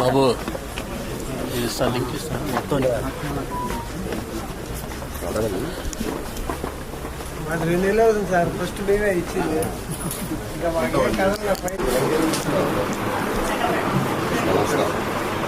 బాబు ఇది ఇస్తా లింక్ ఇస్తాను. మొత్తం మాకు రెండు నెలలు అవుతుంది సార్. ఫస్ట్ మేమే ఇచ్చింది. ఇంకా మాకు ఏ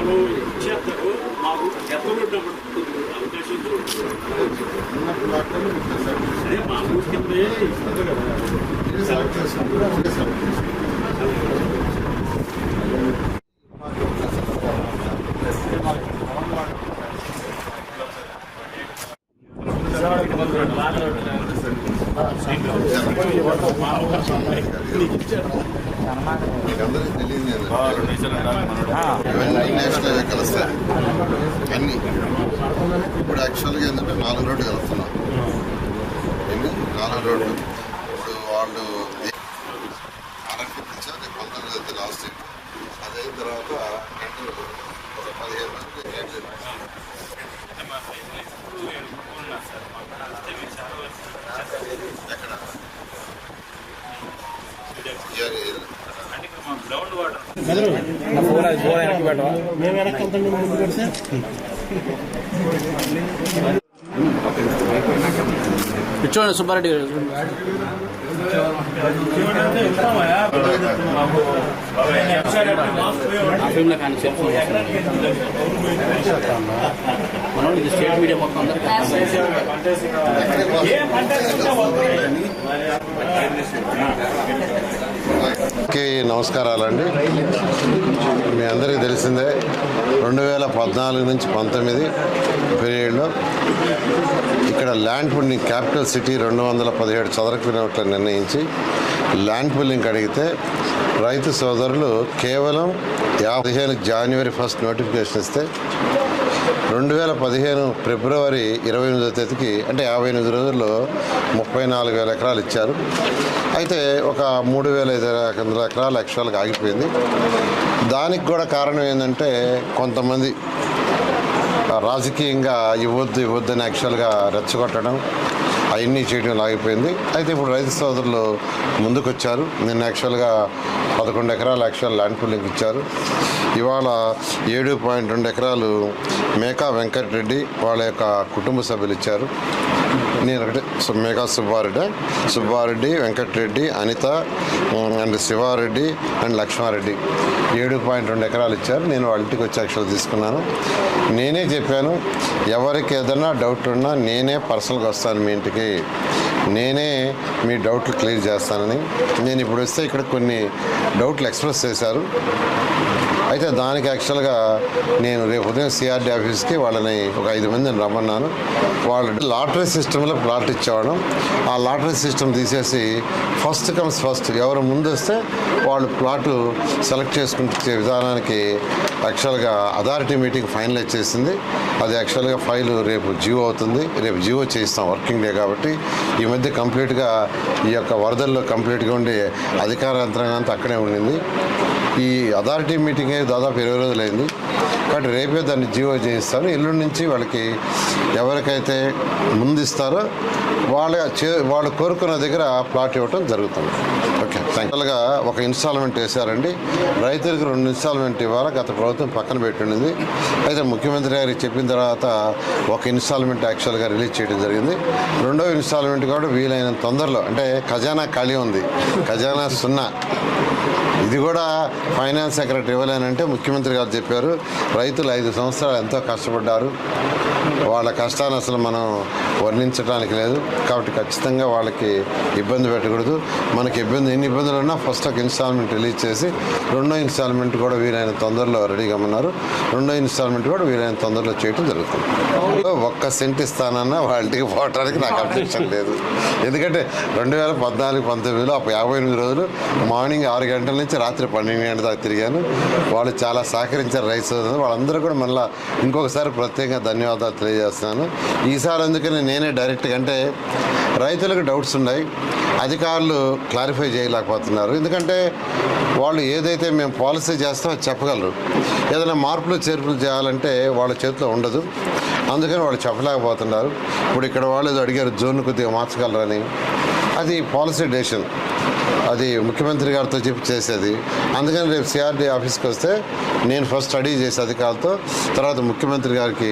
మనం ఇచ్చేస్తారు. మాకు గతంలో అవకాశం అదే మా ఊరి కిందే ఇస్తారు కదా మీకు అందరికీ తెలియదు ఇవన్నీ నేషనల్ హైవే కలుస్తాయి. అన్ని. ఇప్పుడు యాక్చువల్గా ఏంటంటే నాలుగు రోడ్డు కలుస్తున్నాం. ఎన్ని నాలుగు రోడ్లు. ఇప్పుడు వాళ్ళు ఆర్ఎఫ్కి ఇచ్చారు పంతొమ్మిది అయితే లాస్ట్ డేట్ అది అయిన తర్వాత ఒక పదిహేను మంది గ్రౌండ్ వాటర్ కూర్చోండి సుబ్బారెడ్డి గారు ఆ ఫిల్మ్లో కానీ సెల్ ఫోన్ మనం ఇది స్టేట్ మీడియా మొత్తం అందరికీ అందరికీ నమస్కారాలండి. మీ అందరికీ తెలిసిందే రెండు వేల పద్నాలుగు నుంచి పంతొమ్మిది పీరియడ్లో ఇక్కడ ల్యాండ్ పుల్లింగ్ క్యాపిటల్ సిటీ రెండు వందల పదిహేడు చదరపు కిలోమీటర్లు నిర్ణయించి ల్యాండ్ పుల్లింగ్ అడిగితే రైతు సోదరులు కేవలం యాభై పదిహేను జనవరి ఫస్ట్ నోటిఫికేషన్ ఇస్తే రెండు వేల పదిహేను ఫిబ్రవరి ఇరవై ఎనిమిదో తేదీకి అంటే యాభై ఎనిమిది రోజుల్లో ముప్పై నాలుగు వేల ఎకరాలు ఇచ్చారు. అయితే ఒక మూడు వేల ఐదు వందల ఎకరాలు యాక్చువల్గా ఆగిపోయింది. దానికి కూడా కారణం ఏంటంటే కొంతమంది రాజకీయంగా ఇవ్వద్దు ఇవ్వద్దని అని యాక్చువల్గా రెచ్చగొట్టడం అవన్నీ చేయడం ఆగిపోయింది అయితే ఇప్పుడు రైతు సోదరులు ముందుకొచ్చారు. నేను యాక్చువల్గా పదకొండు ఎకరాల యాక్చువల్ ల్యాండ్ పూలింగ్ ఇచ్చారు. ఇవాళ ఏడు పాయింట్ రెండు ఎకరాలు మేకా వెంకటరెడ్డి వాళ్ళ యొక్క కుటుంబ సభ్యులు ఇచ్చారు. నేను ఒకటి మేఘా సుబ్బారెడ్డి సుబ్బారెడ్డి వెంకటరెడ్డి అనిత అండ్ శివారెడ్డి అండ్ లక్ష్మారెడ్డి ఏడు పాయింట్ రెండు ఎకరాలు ఇచ్చారు. నేను వాళ్ళ ఇంటికి వచ్చి యాక్చువల్ తీసుకున్నాను. నేనే చెప్పాను ఎవరికి ఏదైనా డౌట్ ఉన్నా నేనే పర్సనల్గా వస్తాను మీ ఇంటికి. నేనే మీ డౌట్లు క్లియర్ చేస్తానని నేను ఇప్పుడు వస్తే ఇక్కడ కొన్ని డౌట్లు ఎక్స్ప్రెస్ చేశారు. అయితే దానికి యాక్చువల్గా నేను రేపు ఉదయం సిఆర్డీ ఆఫీస్కి వాళ్ళని ఒక ఐదు మందిని రమ్మన్నాను. వాళ్ళు లాటరీ సిస్టంలో ప్లాట్ ఇచ్చేవాడు ఆ లాటరీ సిస్టమ్ తీసేసి ఫస్ట్ కమ్స్ ఫస్ట్. ఎవరు ముందు వస్తే వాళ్ళు ప్లాటు సెలెక్ట్ చేసుకుంటే విధానానికి యాక్చువల్గా అథారిటీ మీటింగ్ ఫైనలైజ్ చేసింది. అది యాక్చువల్గా ఫైల్ రేపు జియో అవుతుంది. రేపు జియో చేయిస్తాం వర్కింగ్ డే కాబట్టి. ఈ మధ్య కంప్లీట్గా ఈ యొక్క వరదల్లో కంప్లీట్గా ఉండి అధికార యంత్రాంగం అంతా అక్కడే ఉండింది. ఈ అథారిటీ మీటింగ్ అయ్యి దాదాపు ఇరవై రోజులైంది కాబట్టి రేపే దాన్ని జీవో చేయిస్తారు ఎల్లుండి నుంచి వాళ్ళకి ఎవరికైతే ముందు ఇస్తారో వాళ్ళ చే వాళ్ళు కోరుకున్న దగ్గర ప్లాట్ ఇవ్వటం జరుగుతుంది. ఓకే థ్యాంక్ ఒక ఇన్స్టాల్మెంట్ వేశారండి. రైతులకు రెండు ఇన్స్టాల్మెంట్ ఇవ్వాలి. గత ప్రభుత్వం పక్కన పెట్టింది. అయితే ముఖ్యమంత్రి గారికి చెప్పిన తర్వాత ఒక ఇన్స్టాల్మెంట్ యాక్చువల్గా రిలీజ్ చేయడం జరిగింది. రెండో ఇన్స్టాల్మెంట్ కూడా వీలైనంత తొందరలో అంటే ఖజానా ఖాళీ ఉంది. ఖజానా సున్నా. ఇది కూడా ఫైనాన్స్ సెక్రటరీ ఇవ్వలేనంటే ముఖ్యమంత్రి గారు చెప్పారు రైతులు ఐదు సంవత్సరాలు ఎంతో కష్టపడ్డారు. వాళ్ళ కష్టాన్ని అసలు మనం వర్ణించడానికి లేదు. కాబట్టి ఖచ్చితంగా వాళ్ళకి ఇబ్బంది పెట్టకూడదు. మనకి ఇబ్బంది ఎన్ని ఇబ్బందులు ఉన్నా ఫస్ట్ ఒక ఇన్స్టాల్మెంట్ రిలీజ్ చేసి రెండో ఇన్స్టాల్మెంట్ కూడా వీలైన తొందరలో రెడీగా ఉన్నారు. రెండో ఇన్స్టాల్మెంట్ కూడా వీలైన తొందరలో చేయటం జరుగుతుంది. ఒక్క సెంట్ ఇస్తానన్న వాళ్ళకి పోవడానికి నాకు అబ్జెక్షన్ లేదు. ఎందుకంటే రెండు వేల పద్నాలుగు పంతొమ్మిదిలో యాభై ఎనిమిది రోజులు మార్నింగ్ ఆరు గంటల నుంచి రాత్రి పన్నెండు గంటల దాకా తిరిగాను. వాళ్ళు చాలా సహకరించారు రైస్ వాళ్ళందరూ కూడా మళ్ళీ ఇంకొకసారి ప్రత్యేకంగా ధన్యవాదాలు తెలియజేస్తున్నాను. ఈసారి అందుకని నేనే డైరెక్ట్గా అంటే రైతులకు డౌట్స్ ఉన్నాయి. అధికారులు క్లారిఫై చేయలేకపోతున్నారు. ఎందుకంటే వాళ్ళు ఏదైతే మేము పాలసీ చేస్తామో అది చెప్పగలరు. ఏదైనా మార్పులు చేర్పులు చేయాలంటే వాళ్ళ చేతిలో ఉండదు. అందుకని వాళ్ళు చెప్పలేకపోతున్నారు. ఇప్పుడు ఇక్కడ వాళ్ళు ఏదో అడిగారు జోన్ కొద్దిగా మార్చగలరని. అది పాలసీ డెసిషన్. అది ముఖ్యమంత్రి గారితో చెప్పి చేసేది. అందుకని రేపు సిఆర్డీ ఆఫీస్కి వస్తే నేను ఫస్ట్ స్టడీ చేసే అధికారులతో తర్వాత ముఖ్యమంత్రి గారికి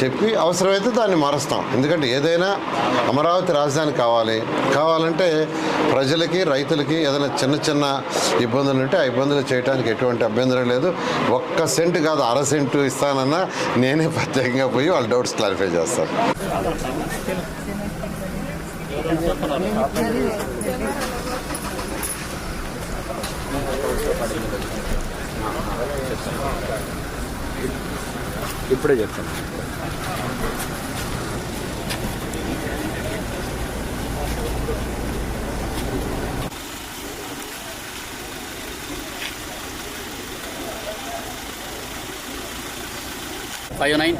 చెప్పి అవసరమైతే దాన్ని మారుస్తాం. ఎందుకంటే ఏదైనా అమరావతి రాజధాని కావాలి. కావాలంటే ప్రజలకి రైతులకి ఏదైనా చిన్న చిన్న ఇబ్బందులు ఉంటే ఆ ఇబ్బందులు చేయడానికి ఎటువంటి అభ్యంతరం లేదు. ఒక్క సెంటు కాదు అర సెంటు ఇస్తానన్నా నేనే ప్రత్యేకంగా పోయి వాళ్ళ డౌట్స్ క్లారిఫై చేస్తాను. ఇప్పుడే చెప్తాను ఫైవ్ నైన్